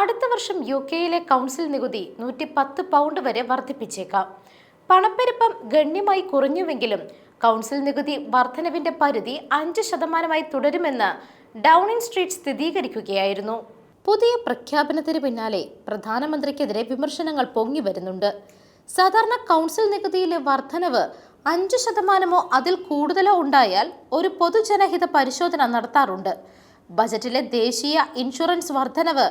അടുത്ത വർഷം യു കെയിലെ കൗൺസിൽ നികുതി നൂറ്റി പത്ത് പൗണ്ട് വരെ വർദ്ധിപ്പിച്ചേക്കാം. പണപ്പെരുപ്പം ഗണ്യമായി കുറഞ്ഞുവെങ്കിലും കൗൺസിൽ നികുതി വർധനവിന്റെ പരിധി അഞ്ച് ശതമാനമായി തുടരുമെന്ന് ഡൗണിംഗ് സ്ട്രീറ്റ് സ്ഥിരീകരിക്കുകയായിരുന്നു. പുതിയ പ്രഖ്യാപനത്തിന് പിന്നാലെ പ്രധാനമന്ത്രിക്കെതിരെ വിമർശനങ്ങൾ പൊങ്ങി വരുന്നുണ്ട്. സാധാരണ കൗൺസിൽ നികുതിയിലെ വർധനവ് അഞ്ച് ശതമാനമോ അതിൽ കൂടുതലോ ഉണ്ടായാൽ ഒരു പൊതുജനഹിത പരിശോധന നടത്താറുണ്ട്. ബജറ്റിലെ ദേശീയ ഇൻഷുറൻസ് വർധനവ്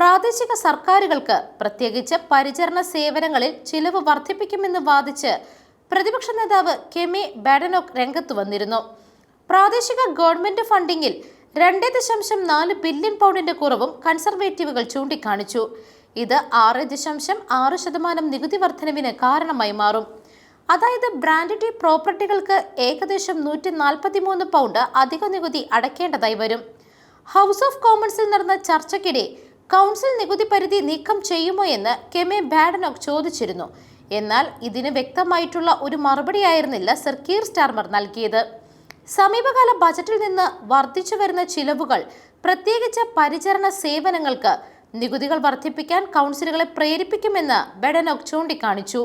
പ്രാദേശിക സർക്കാരുകൾക്ക് പ്രത്യേകിച്ച് പരിചരണ സേവനങ്ങളിൽ ചിലവ് വർദ്ധിപ്പിക്കുമെന്ന് വാദിച്ച് പ്രതിപക്ഷ നേതാവ് കെമി ബാഡനോക് രംഗത്ത് വന്നിരുന്നു. പ്രാദേശിക ഗവൺമെന്റ് ഫണ്ടിങ്ങിൽ രണ്ട് ദശാംശം നാല് ബില്യൺ പൗണ്ടിന്റെ കുറവും കൺസർവേറ്റീവുകൾ ചൂണ്ടിക്കാണിച്ചു. ഇത് ആറ് ദശാംശം ആറ് ശതമാനം നികുതി വർധനവിന് കാരണമായി മാറും. അതായത് ബ്രാൻഡഡ് പ്രോപ്പർട്ടികൾക്ക് ഏകദേശം നൂറ്റി നാൽപ്പത്തി മൂന്ന് പൗണ്ട് അധിക നികുതി അടയ്ക്കേണ്ടതായി വരും. ഹൗസ് ഓഫ് കോമൺസിൽ നടന്ന ചർച്ചയ്ക്കിടെ കൗൺസിൽ നികുതി പരിധി നീക്കം ചെയ്യുമോ എന്ന് കെമെ ബാഡനോക്ക് ചോദിച്ചിരുന്നു. എന്നാൽ ഇതിന് വ്യക്തമായിട്ടുള്ള ഒരു മറുപടിയായിരുന്നില്ല സർ കീർ സ്റ്റാർമർ നൽകിയത്. സമീപകാല ബജറ്റിൽ നിന്ന് വർദ്ധിച്ചു വരുന്ന ചിലവുകൾ പ്രത്യേകിച്ച് പരിചരണ സേവനങ്ങൾക്ക് നികുതികൾ വർദ്ധിപ്പിക്കാൻ കൗൺസിലുകളെ പ്രേരിപ്പിക്കുമെന്ന് ബെഡനോക്ക് ചൂണ്ടിക്കാണിച്ചു.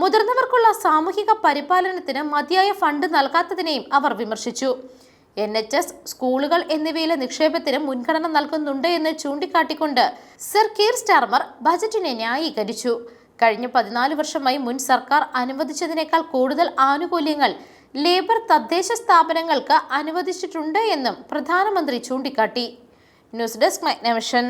മുതിർന്നവർക്കുള്ള സാമൂഹിക പരിപാലനത്തിന് മതിയായ ഫണ്ട് നൽകാത്തതിനെയും അവർ വിമർശിച്ചു. എൻ എച്ച് എസ് സ്കൂളുകൾ എന്നിവയിലെ നിക്ഷേപത്തിന് മുൻഗണന നൽകുന്നുണ്ട് എന്ന് ചൂണ്ടിക്കാട്ടിക്കൊണ്ട് സർ കീർ സ്റ്റാർമർ ബജറ്റിനെ ന്യായീകരിച്ചു. കഴിഞ്ഞ പതിനാല് വർഷമായി മുൻ സർക്കാർ അനുവദിച്ചതിനേക്കാൾ കൂടുതൽ ആനുകൂല്യങ്ങൾ ലേബർ തദ്ദേശ സ്ഥാപനങ്ങൾക്ക് അനുവദിച്ചിട്ടുണ്ട് എന്നും പ്രധാനമന്ത്രി ചൂണ്ടിക്കാട്ടി. News desk മൈനമിഷൻ